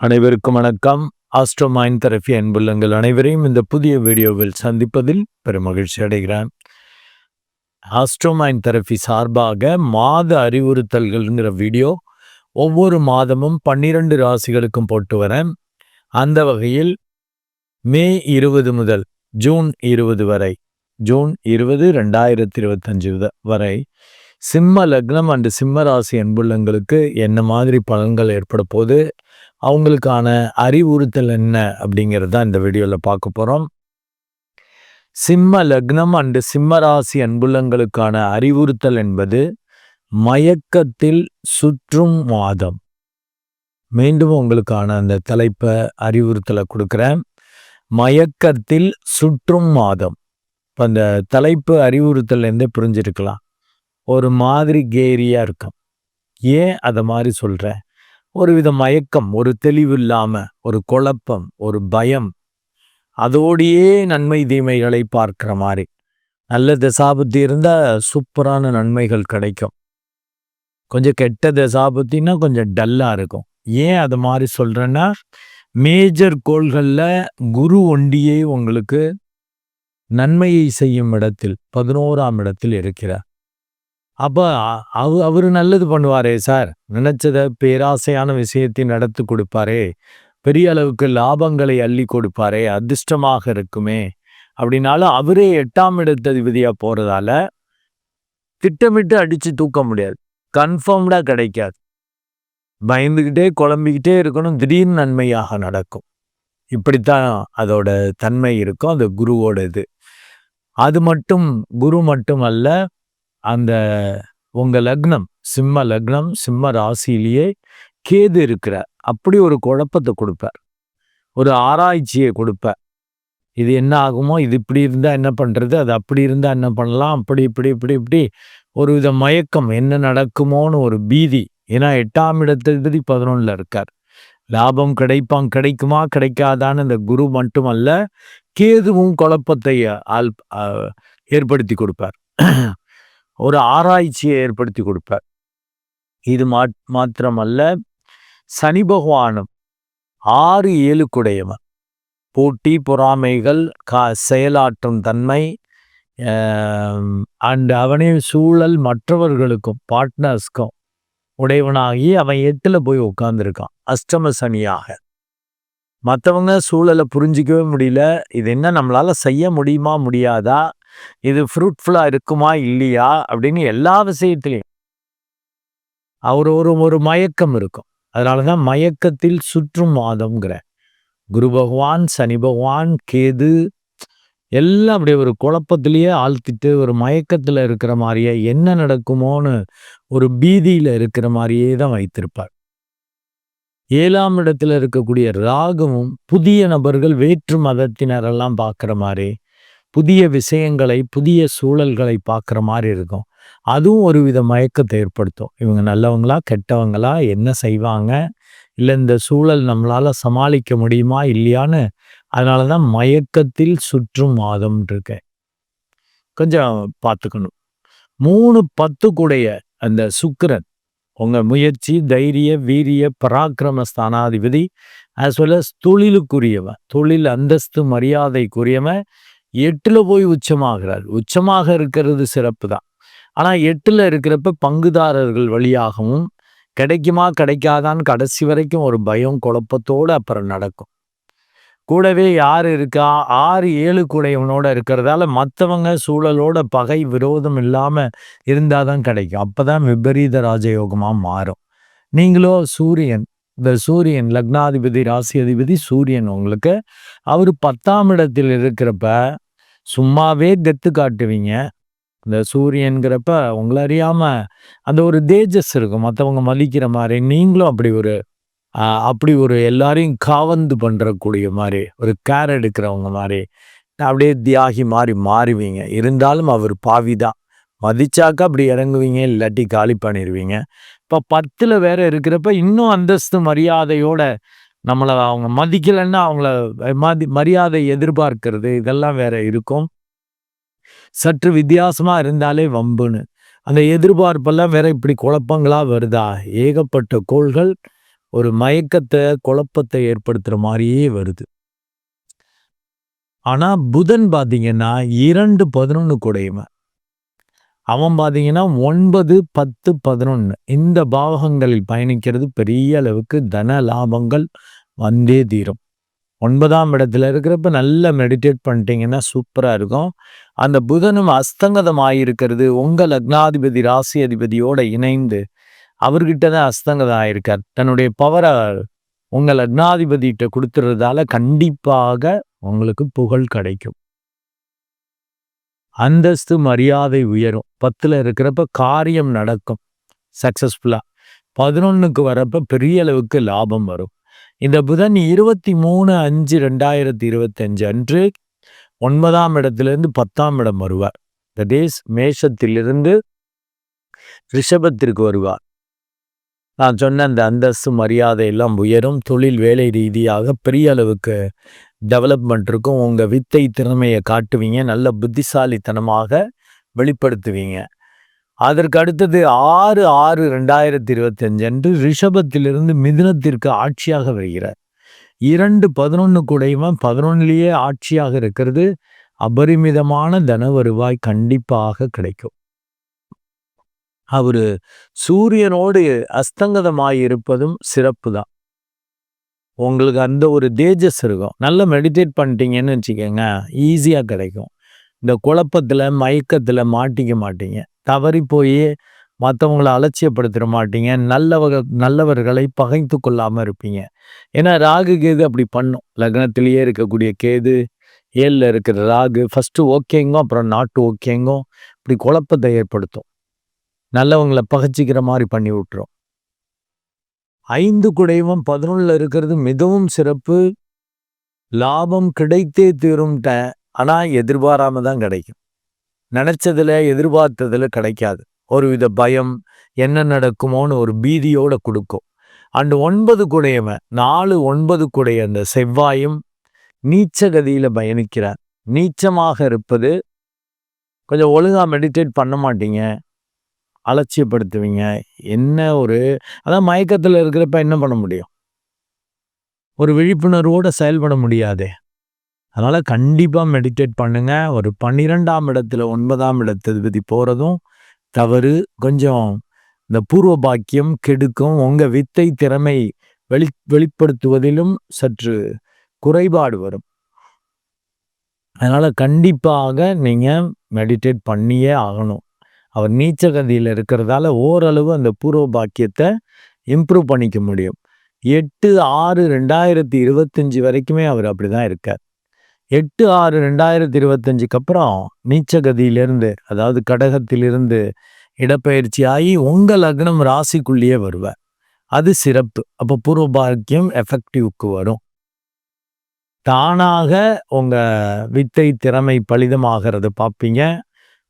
அனைவருக்கும் வணக்கம். ஆஸ்ட்ரோமைன் தெரபி அன்புள்ளங்கள் அனைவரையும் இந்த புதிய வீடியோவில் சந்திப்பதில் பெரும் மகிழ்ச்சி அடைகிறேன். ஆஸ்ட்ரோமைன் தெரபி சார்பாக மாத அறிவுறுத்தல்கள்ங்கிற வீடியோ ஒவ்வொரு மாதமும் பன்னிரண்டு ராசிகளுக்கும் போட்டு வரேன். அந்த வகையில் மே இருபது முதல் ஜூன் இருபது வரை ஜூன் இருபது ரெண்டாயிரத்தி இருபத்தஞ்சு வரை சிம்ம லக்னம் அண்டு சிம்ம ராசி அன்புள்ளங்களுக்கு என்ன மாதிரி பலன்கள் ஏற்பட போது அவங்களுக்கான அறிவுறுத்தல் என்ன அப்படிங்கிறது தான் இந்த வீடியோவில் பார்க்க போகிறோம் சிம்ம லக்னம் அண்டு சிம்ம ராசி அறிவுறுத்தல் என்பது மயக்கத்தில் சுற்றும் மாதம் மீண்டும் உங்களுக்கான அந்த தலைப்பை அறிவுறுத்தலை கொடுக்குறேன். மயக்கத்தில் சுற்றும் மாதம் இப்போ அந்த தலைப்பு அறிவுறுத்தல்லேருந்தே புரிஞ்சிருக்கலாம். ஒரு மாதிரி கேரியாக இருக்கும். ஏன் அதை மாதிரி சொல்கிறேன் ஒரு வித மயக்கம் ஒரு தெளிவு இல்லாமல் ஒரு குழப்பம் ஒரு பயம். அதோடையே நன்மை தீமைகளை பார்க்குற மாதிரி. நல்ல தசாபுத்தி இருந்தால் சூப்பரான நன்மைகள் கிடைக்கும். கொஞ்சம் கெட்ட தசாபுத்தின்னா கொஞ்சம் டல்லாக இருக்கும். ஏன் அது மாதிரி சொல்கிறேன்னா மேஜர் கோள்களில் குரு ஒண்டியே உங்களுக்கு நன்மையை செய்யும் இடத்தில் பதினோராம் இடத்தில் இருக்கிறார். அப்போ அவ அவர் நல்லது பண்ணுவாரே சார். நினச்சதை பேராசையான விஷயத்தை நடத்தி கொடுப்பாரே. பெரிய அளவுக்கு லாபங்களை அள்ளி கொடுப்பாரே. அதிர்ஷ்டமாக இருக்குமே. அப்படின்னாலும் அவரே எட்டாம் இடத்ததிபதியாக போகிறதால திட்டமிட்டு அடித்து தூக்க முடியாது. கன்ஃபார்ம்டாக கிடைக்காது. பயந்துக்கிட்டே குழம்பிக்கிட்டே இருக்கணும். திடீர்னு நன்மையாக நடக்கும். இப்படித்தான் அதோட தன்மை இருக்கும். அந்த குருவோட இது. அது மட்டும் குரு மட்டும் அல்ல அந்த உங்கள் லக்னம் சிம்ம லக்னம் சிம்ம ராசியிலேயே கேது இருக்கிற அப்படி ஒரு குழப்பத்தை கொடுப்பார். ஒரு ஆராய்ச்சியை கொடுப்பார். இது என்ன ஆகுமோ இது இப்படி இருந்தால் என்ன பண்ணுறது அது அப்படி இருந்தால் என்ன பண்ணலாம் அப்படி இப்படி இப்படி இப்படி. ஒரு வித மயக்கம் என்ன நடக்குமோன்னு ஒரு பீதி. ஏன்னா எட்டாம் இடத்திலிருந்து பதினொன்றில் இருக்கார். லாபம் கிடைப்பான் கிடைக்குமா கிடைக்காதான்னு இந்த குரு மட்டுமல்ல கேதுவும் குழப்பத்தை ஆல் ஏற்படுத்தி கொடுப்பார். ஒரு ஆராய்ச்சியை ஏற்படுத்தி கொடுப்பார். இது மா மாத்திரமல்ல சனி பகவானும் ஆறு ஏழுக்குடையவன் போட்டி பொறாமைகள் கா செயலாற்றும் தன்மை அண்ட் அவனே சூழல் மற்றவர்களுக்கும் பார்ட்னர்ஸ்க்கும் உடையவனாகி அவன் எட்டில் போய் உட்காந்துருக்கான் அஷ்டம சனியாக. மற்றவங்க சூழலை புரிஞ்சிக்கவே முடியல. இது என்ன நம்மளால் செய்ய முடியுமா முடியாதா? இது ஃப்ரூட்ஃபுல்லாக இருக்குமா இல்லையா அப்படின்னு எல்லா விஷயத்துலையும். அவர் ஒரு ஒரு மயக்கம் இருக்கும். அதனால தான் மயக்கத்தில் சுற்றும் மாதம்ங்கிற. குரு பகவான் சனி பகவான் கேது எல்லாம் அப்படியே ஒரு குழப்பத்திலேயே ஆழ்த்திட்டு ஒரு மயக்கத்தில் இருக்கிற மாதிரியே என்ன நடக்குமோன்னு ஒரு பீதியில் இருக்கிற மாதிரியே தான் வைத்திருப்பார். ஏழாம் இடத்துல இருக்கக்கூடிய ராகமும் புதிய நபர்கள் வேற்று மதத்தினரெல்லாம் பார்க்குற மாதிரி புதிய விஷயங்களை புதிய சூழல்களை பார்க்குற மாதிரி இருக்கும். அதுவும் ஒரு வித மயக்கத்தை ஏற்படுத்தும். இவங்க நல்லவங்களா கெட்டவங்களா என்ன செய்வாங்க? இல்லை இந்த சூழல் நம்மளால் சமாளிக்க முடியுமா இல்லையான்னு அதனால தான் மயக்கத்தில் சுற்றும் மாதம் இருக்கேன். கொஞ்சம் பார்த்துக்கணும். மூணு பத்து கூடைய அந்த சுக்கரன் உங்கள் முயற்சி தைரிய வீரிய பராக்கிரம ஸ்தானாதிபதி ஆஸ் வெல் அஸ் தொழிலுக்குரியவன். தொழில் அந்தஸ்து மரியாதைக்குரியவன். எட்டில் போய் உச்சமாகிறார். உச்சமாக இருக்கிறது சிறப்பு தான். ஆனால் எட்டில் இருக்கிறப்ப பங்குதாரர்கள் வழியாகவும் கிடைக்குமா கிடைக்காதான்னு கடைசி வரைக்கும் ஒரு பயம் குழப்பத்தோடு அப்புறம் நடக்கும். கூடவே யார் இருக்கா? ஆறு ஏழு கூடையவனோட இருக்கிறதால மற்றவங்க சூழலோட பகை விரோதம் இல்லாமல் இருந்தால் தான் கிடைக்கும். அப்போ தான் விபரீத ராஜயோகமாக மாறும். நீங்களோ சூரியன் இந்த சூரியன் லக்னாதிபதி ராசி அதிபதி சூரியன் உங்களுக்கு அவர் பத்தாம் இடத்தில் இருக்கிறப்ப சும்மாவே கெத்து காட்டுவீங்க. இந்த சூரியன்கிறப்ப உங்களை அறியாமல் அந்த ஒரு தேஜஸ் இருக்கும். மற்றவங்க மலிக்கிற மாதிரி நீங்களும் அப்படி ஒரு அப்படி ஒரு எல்லாரையும் காவந்து பண்ணுறக்கூடிய மாதிரி ஒரு கேர் எடுக்கிறவங்க மாதிரி அப்படியே தியாகி மாதிரி மாறுவீங்க. இருந்தாலும் அவர் பாவி தான் மதிச்சாக்கா அப்படி இறங்குவீங்க இல்லாட்டி காலி பண்ணிடுவீங்க இப்போ பத்தில் வேற இருக்கிறப்ப இன்னும் அந்தஸ்து மரியாதையோட நம்மளை அவங்க மதிக்கலைன்னா அவங்கள மதி மரியாதை எதிர்பார்க்கிறது இதெல்லாம் வேற இருக்கும். சற்று வித்தியாசமாக இருந்தாலே வம்புன்னு. அந்த எதிர்பார்ப்பெல்லாம் வேற இப்படி குழப்பங்களாக வருதா? ஏகப்பட்ட கோள்கள் ஒரு மயக்கத்தை குழப்பத்தை ஏற்படுத்துகிற மாதிரியே வருது. ஆனால் புதன் பார்த்தீங்கன்னா இரண்டு பதினொன்று கூடையுமே அவன் பார்த்தீங்கன்னா ஒன்பது பத்து பதினொன்று இந்த பாவகங்களில் பயணிக்கிறது பெரிய அளவுக்கு தன லாபங்கள் வந்தே தீரும். ஒன்பதாம் இடத்துல இருக்கிறப்ப நல்லா மெடிடேட் பண்ணிட்டீங்கன்னா சூப்பராக இருக்கும். அந்த புதனும் அஸ்தங்கதம் ஆகியிருக்கிறது உங்கள் லக்னாதிபதி ராசி அதிபதியோட இணைந்து அவர்கிட்ட தான் அஸ்தங்கதம் ஆயிருக்கார். தன்னுடைய பவரை உங்கள் லக்னாதிபதிகிட்ட கொடுத்துறதால கண்டிப்பாக உங்களுக்கு புகழ் கிடைக்கும். அந்தஸ்து மரியாதை உயரும். பத்தில் இருக்கிறப்ப காரியம் நடக்கும். சக்ஸஸ்ஃபுல்லாக பதினொன்றுக்கு வரப்ப பெரிய அளவுக்கு லாபம் வரும். இந்த புதன் இருபத்தி மூணு அஞ்சு ரெண்டாயிரத்தி இருபத்தஞ்சு அன்று ஒன்பதாம் இடத்திலிருந்து பத்தாம் இடம் வருவார். தட் இஸ் மேஷத்திலிருந்து ரிஷபத்திற்கு வருவார். நான் சொன்ன அந்த அந்தஸ்து மரியாதை எல்லாம் உயரும். தொழில் வேலை ரீதியாக பெரிய அளவுக்கு டெவலப்மெண்ட் இருக்கும். உங்கள் வித்தை திறமையை காட்டுவீங்க. நல்ல புத்திசாலித்தனமாக வெளிப்படுத்துவீங்க. அதற்கு அடுத்தது ஆறு ஆறு ரெண்டாயிரத்தி இருபத்தஞ்சு அன்று ரிஷபத்திலிருந்து மிதுனத்திற்கு ஆட்சியாக வருகிறார். இரண்டு பதினொன்று கூடையுமா? பதினொன்னுலேயே ஆட்சியாக இருக்கிறது. அபரிமிதமான தன வருவாய் கண்டிப்பாக கிடைக்கும். அவர் சூரியனோடு அஸ்தங்கதமாய் இருப்பதும் சிறப்பு தான் உங்களுக்கு அந்த ஒரு தேஜஸ் இருக்கும். நல்லா மெடிடேட் பண்ணிட்டீங்கன்னு வச்சுக்கோங்க ஈஸியாக கிடைக்கும். இந்த குழப்பத்தில் மயக்கத்தில் மாட்டிக்க மாட்டீங்க. தவறி போய் மற்றவங்கள அலட்சியப்படுத்திட மாட்டீங்க. நல்லவக நல்லவர்களை பகைத்து கொள்ளாமல் இருப்பீங்க. ஏன்னா ராகு கேது அப்படி பண்ணும். லக்னத்திலேயே இருக்கக்கூடிய கேது ஏழில் இருக்கிற ராகு ஃபஸ்ட்டு ஓகேங்கும் அப்புறம் நாட்டு ஓகேங்கும் இப்படி குழப்பத்தை ஏற்படுத்தும். நல்லவங்களை பகச்சிக்கிற மாதிரி பண்ணி விட்டுரும். ஐந்து குடைவம் பதினொன்றில் இருக்கிறது மிகவும் சிறப்பு. லாபம் கிடைத்தே தீரும்ட்ட ஆனால் எதிர்பாராம தான் கிடைக்கும். நினச்சதில் எதிர்பார்த்ததில் கிடைக்காது. ஒரு வித பயம் என்ன நடக்குமோன்னு ஒரு பீதியோடு கொடுக்கும். அண்டு ஒன்பது குடையவன் நாலு ஒன்பது குடைய அந்த செவ்வாயும் நீச்ச கதியில் பயணிக்கிறார். நீச்சமாக இருப்பது கொஞ்சம் ஒழுங்காக மெடிடேட் பண்ண மாட்டீங்க. அலட்சியப்படுத்துவீங்க. என்ன ஒரு அதான் மயக்கத்தில் இருக்கிறப்ப என்ன பண்ண முடியும்? ஒரு விழிப்புணர்வோடு செயல்பட முடியாதே. அதனால் கண்டிப்பாக மெடிடேட் பண்ணுங்கள் ஒரு பன்னிரெண்டாம் இடத்துல ஒன்பதாம் இடத்ததிபதி போகிறதும் தவறு. கொஞ்சம் இந்த பூர்வ பாக்கியம் கெடுக்கும். உங்கள் வித்தை திறமை வெளி வெளிப்படுத்துவதிலும் சற்று குறைபாடு வரும். அதனால் கண்டிப்பாக நீங்கள் மெடிடேட் பண்ணியே ஆகணும். அவர் நீச்சகதியில் இருக்கிறதால ஓரளவு அந்த பூர்வ பாக்கியத்தை இம்ப்ரூவ் பண்ணிக்க முடியும். எட்டு ஆறு ரெண்டாயிரத்தி இருபத்தஞ்சி வரைக்குமே அவர் அப்படி தான் இருக்கார். எட்டு ஆறு ரெண்டாயிரத்தி இருபத்தஞ்சுக்கு அப்புறம் நீச்சகதியிலிருந்து அதாவது கடகத்திலிருந்து இடப்பெயர்ச்சி ஆகி உங்கள் லக்னம் ராசிக்குள்ளேயே வருவார். அது சிறப்பு. அப்போ பூர்வ பாக்கியம் எஃபெக்டிவ்க்கு வரும். தானாக உங்கள் வித்தை திறமை பலிதமாகிறத பார்ப்பீங்க.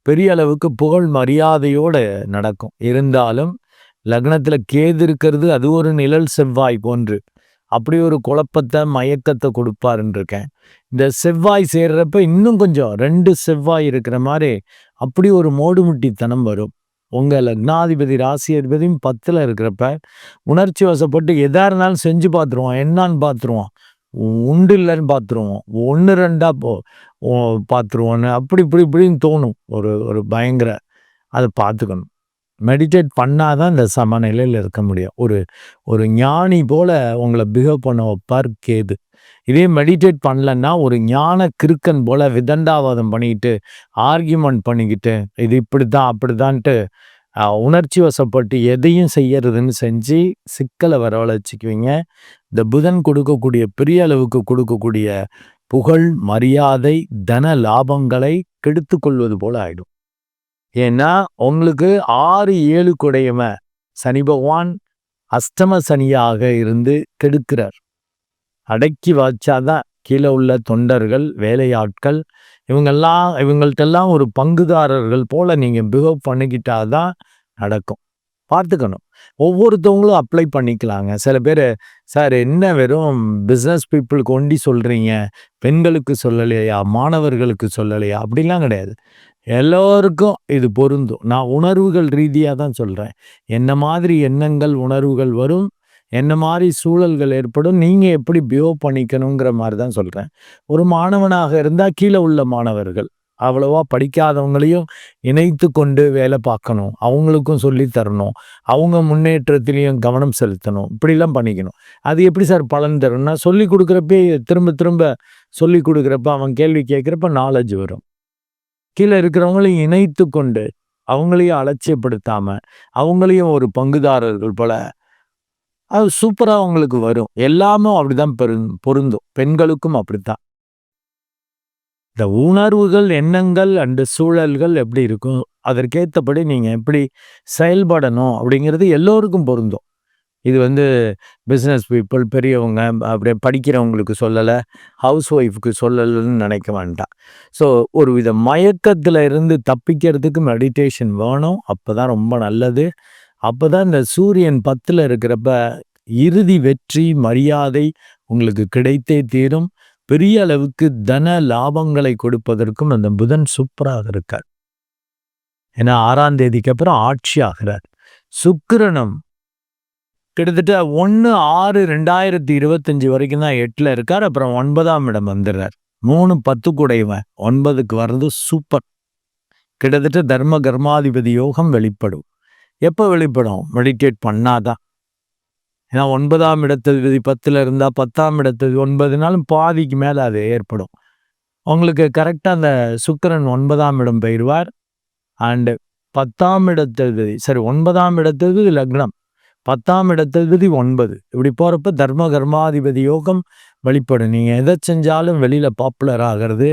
பெரிய அளவுக்கு புகழ் மரியாதையோடு நடக்கும். இருந்தாலும் லக்னத்தில் கேது இருக்கிறது அது ஒரு நிழல் செவ்வாய் போன்று. அப்படி ஒரு குழப்பத்தை மயக்கத்தை கொடுப்பாருன்னு இருக்கேன். இந்த செவ்வாய் சேர்றப்ப இன்னும் கொஞ்சம் ரெண்டு செவ்வாய் இருக்கிற மாதிரி அப்படி ஒரு மோடுமுட்டித்தனம் வரும். உங்கள் லக்னாதிபதி ராசி அதிபதியும் பத்தில் இருக்கிறப்ப உணர்ச்சி வசப்பட்டு எதா இருந்தாலும் செஞ்சு பார்த்துருவோம் என்னான்னு பார்த்துருவோம் உண்டு இல்லைன்னு பார்த்துருவோம் ஒன்று ரெண்டாக போ பார்த்துருவோன்னு அப்படி இப்படி இப்படின்னு தோணும். ஒரு ஒரு பயங்கர அதை பார்த்துக்கணும் மெடிடேட் பண்ணால் தான் இந்த சமநிலையில் இருக்க முடியும். ஒரு ஒரு ஞானி போல் உங்களை பிஹேவ் பண்ண வைப்பார் கேது. இதே மெடிடேட் பண்ணலன்னா ஒரு ஞான கிறுக்கன் போல் விதண்டாவாதம் பண்ணிக்கிட்டு ஆர்கியூமெண்ட் பண்ணிக்கிட்டு இது இப்படி தான் அப்படி தான்ட்டு உணர்ச்சி வசப்பட்டு எதையும் செய்யறதுன்னு செஞ்சு சிக்கலை வரவழைச்சிக்குவீங்க. இந்த புதன் கொடுக்கக்கூடிய பெரிய அளவுக்கு கொடுக்கக்கூடிய புகழ் மரியாதை தன லாபங்களை கெடுத்து கொள்வது போல ஆயிடும். ஏன்னா உங்களுக்கு ஆறு ஏழு குடையம சனி பகவான் அஷ்டம சனியாக இருந்து கெடுக்கிறார். அடக்கி வச்சாதான் கீழே உள்ள தொண்டர்கள் வேலையாட்கள் இவங்கெல்லாம் இவங்கள்ட்டெல்லாம் ஒரு பங்குதாரர்கள் போல் நீங்கள் பிஹேவ் பண்ணிக்கிட்டாதான் நடக்கும். பார்த்துக்கணும். ஒவ்வொருத்தவங்களும் அப்ளை பண்ணிக்கலாங்க. சில பேர் சார் என்ன வெறும் பிஸ்னஸ் பீப்புளுக்கு ஒண்டி சொல்கிறீங்க பெண்களுக்கு சொல்லலையா? மாணவர்களுக்கு சொல்லலையா? அப்படிலாம் கிடையாது. எல்லோருக்கும் இது பொருந்தும். நான் உணர்வுகள் ரீதியாக தான் சொல்கிறேன் என்ன மாதிரி எண்ணங்கள் உணர்வுகள் வரும்? என்ன மாதிரி சூழல்கள் ஏற்படும் நீங்கள் எப்படி பிஹேவ் பண்ணிக்கணுங்கிற மாதிரி தான் சொல்கிறேன் ஒரு மாணவனாக இருந்தால் கீழே உள்ள மாணவர்கள் அவ்வளவா படிக்காதவங்களையும் இணைத்து கொண்டு வேலை பார்க்கணும் அவங்களுக்கும் சொல்லி தரணும் அவங்க முன்னேற்றத்திலையும் கவனம் செலுத்தணும் இப்படிலாம் பண்ணிக்கணும். அது எப்படி சார் பலன் தரும்னா சொல்லி கொடுக்குறப்பே திரும்ப திரும்ப சொல்லி கொடுக்குறப்ப அவன் கேள்வி கேட்குறப்ப நாலேஜ் வரும். கீழே இருக்கிறவங்களையும் இணைத்து கொண்டு அவங்களையும் அலட்சியப்படுத்தாமல் அவங்களையும் ஒரு பங்குதாரர்கள் போல அது சூப்பராக அவங்களுக்கு வரும். எல்லாமே அப்படிதான் பெரு பொருந்தும். பெண்களுக்கும் அப்படித்தான். இந்த உணர்வுகள் எண்ணங்கள் அண்டு சூழல்கள் எப்படி இருக்கும்? அதற்கேற்றபடி நீங்கள் எப்படி செயல்படணும் அப்படிங்கிறது எல்லோருக்கும் பொருந்தும். இது வந்து பிஸ்னஸ் பீப்புள் பெரியவங்க அப்படியே படிக்கிறவங்களுக்கு சொல்லலை ஹவுஸ் ஒய்ஃபுக்கு சொல்லலைன்னு நினைக்க வேண்டாம். ஸோ ஒரு வித மயக்கத்தில் இருந்து தப்பிக்கிறதுக்கு மெடிடேஷன் வேணும். அப்போ தான் ரொம்ப நல்லது. அப்போ தான் இந்த சூரியன் பத்தில் இருக்கிறப்ப இறுதி வெற்றி மரியாதை உங்களுக்கு கிடைத்தே தீரும். பெரிய அளவுக்கு தன லாபங்களை கொடுப்பதற்கும் அந்த புதன் சூப்பராக இருக்கார். ஏன்னா ஆறாம் தேதிக்கு அப்புறம் ஆட்சி ஆகிறார். சுக்கிரனும் கிட்டத்தட்ட ஒன்று ஆறு ரெண்டாயிரத்தி இருபத்தஞ்சி வரைக்கும் தான் எட்டில் இருக்கார். அப்புறம் ஒன்பதாம் இடம் வந்துடுறார். மூணு பத்து கூடையவன். ஒன்பதுக்கு வர்றது சூப்பர். கிட்டத்தட்ட தர்ம கர்மாதிபதி யோகம் வெளிப்படும். எப்போ வெளிப்படும்? மெடிடேட் பண்ணாதான். ஏன்னா ஒன்பதாம் இடத்ததிபதி பத்தில் இருந்தால் பத்தாம் இடத்தது ஒன்பது நாளும் பாதிக்கு மேலே அது ஏற்படும். உங்களுக்கு கரெக்டாக அந்த சுக்கரன் ஒன்பதாம் இடம் பெயர்வார். அண்டு பத்தாம் இடத்ததிபதி சரி ஒன்பதாம் இடத்ததிபதி லக்னம். பத்தாம் இடத்ததிபதி ஒன்பது. இப்படி போகிறப்ப தர்ம கர்மாதிபதி யோகம் வெளிப்படும். நீங்கள் எதை செஞ்சாலும் வெளியில் பாப்புலர் ஆகிறது.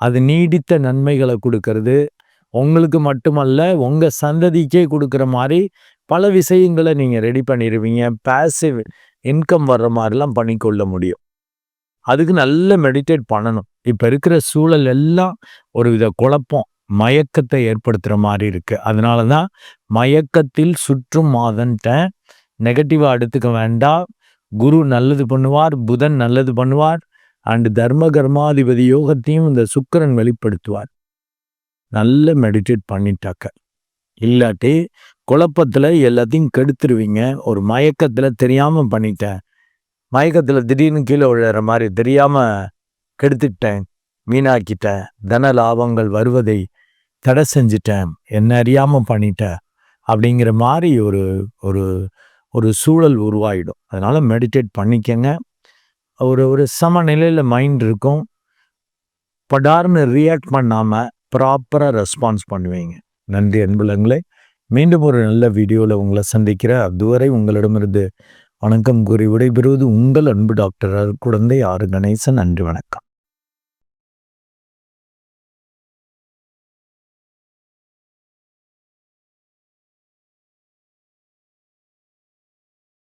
அது நீடித்த நன்மைகளை கொடுக்கறது. உங்களுக்கு மட்டுமல்ல உங்கள் சந்ததிக்கே கொடுக்குற மாதிரி பல விஷயங்களை நீங்கள் ரெடி பண்ணிடுவீங்க பேசிவ் இன்கம் வர்ற மாதிரிலாம் பண்ணிக்கொள்ள முடியும். அதுக்கு நல்ல மெடிடேட் பண்ணணும். இப்போ இருக்கிற சூழல் எல்லாம் ஒரு வித குழப்பம் மயக்கத்தை ஏற்படுத்துகிற மாதிரி இருக்குது அதனால தான் மயக்கத்தில் சுற்றும் மாதன்ட்ட நெகட்டிவாக எடுத்துக்க வேண்டாம். குரு நல்லது பண்ணுவார் புதன் நல்லது பண்ணுவார். அண்டு தர்ம கர்மாதிபதி யோகத்தையும் இந்த சுக்கரன் வெளிப்படுத்துவார். நல்ல மெடிடேட் பண்ணிட்டாக்க. இல்லாட்டி குழப்பத்தில் எல்லாத்தையும் கெடுத்துருவீங்க. ஒரு மயக்கத்தில் தெரியாமல் பண்ணிட்டேன். மயக்கத்தில் திடீர்னு கீழே விழுற மாதிரி தெரியாமல் கெடுத்துட்டேன். வீணாக்கிட்டேன். தன லாபங்கள் வருவதை தடை செஞ்சிட்டேன். என்ன அறியாமல் பண்ணிட்டேன். அப்படிங்கிற மாதிரி ஒரு ஒரு ஒரு சூழல் உருவாயிடும். அதனால் மெடிடேட் பண்ணிக்கங்க. ஒரு ஒரு சமநிலையில் மைண்ட் இருக்கும். படார்னு ரியாக்ட் பண்ணாமல் ப்ராப்பராக ரெஸ்பான்ஸ் பண்ணுவீங்க. நன்றி அன்புலங்களே. மீண்டும் ஒரு நல்ல வீடியோவில் உங்களை சந்திக்கிற அதுவரை உங்களிடமிருந்து வணக்கம் கூறி விடைபெறுவது உங்கள் அன்பு டாக்டர் குழந்தை ஆறு கணேசன். நன்றி வணக்கம்.